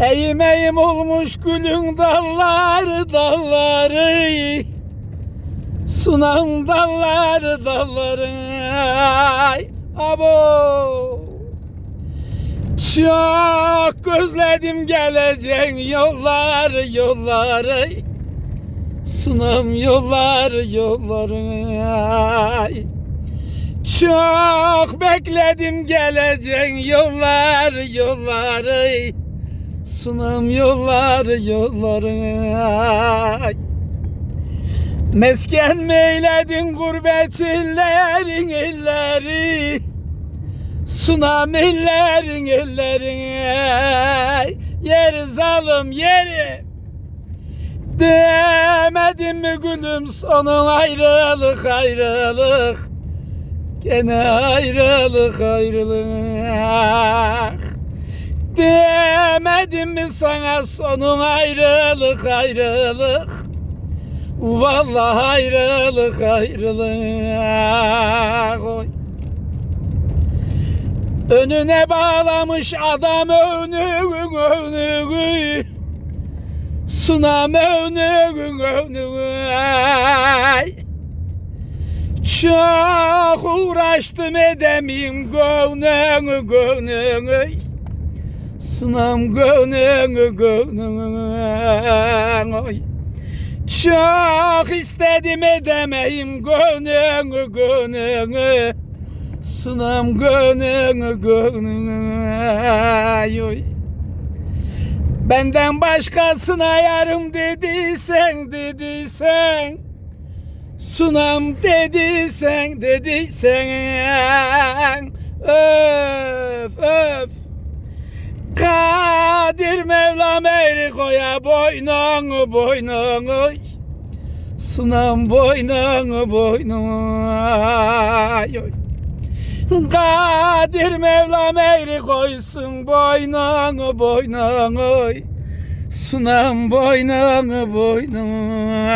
Eğim eğim olmuş gülün dalları dalları. Sunam dalları dalları. Abo. Çok gözledim geleceğin yolları yolları. Sunam yolları yolları. Çok bekledim geleceğin yolları yolları Sunam yolları yolları ay. Mesken meyledin gurbet illerin illeri Sunam illerin illerin ay. Yeri zalım yeri. Demedim mi gülüm sonun ayrılık ayrılık? Gene ayrılık ayrılık Demedim mi sana sonun ayrılık ayrılık Vallahi ayrılık ayrılık Oy. Önüne bağlamış adam önüğün önüğü Sunam önüğü ay. Çok uğraştım edemeyim gönlünü gönlünü Sunam gönlünü gönlünü oy. Çok istedim edemeyim gönlünü Sunam gönlünü gönlünü ay, oy. Benden başkasına yarım dediysen dediysen. Sunam dediysen dediysen Kadir Mevlam eğri koya boynunu boynunu Sunam boynunu boynunu. Kadir Mevlam eğri koysun boynunu boynunu Sunam boynunu boynunu.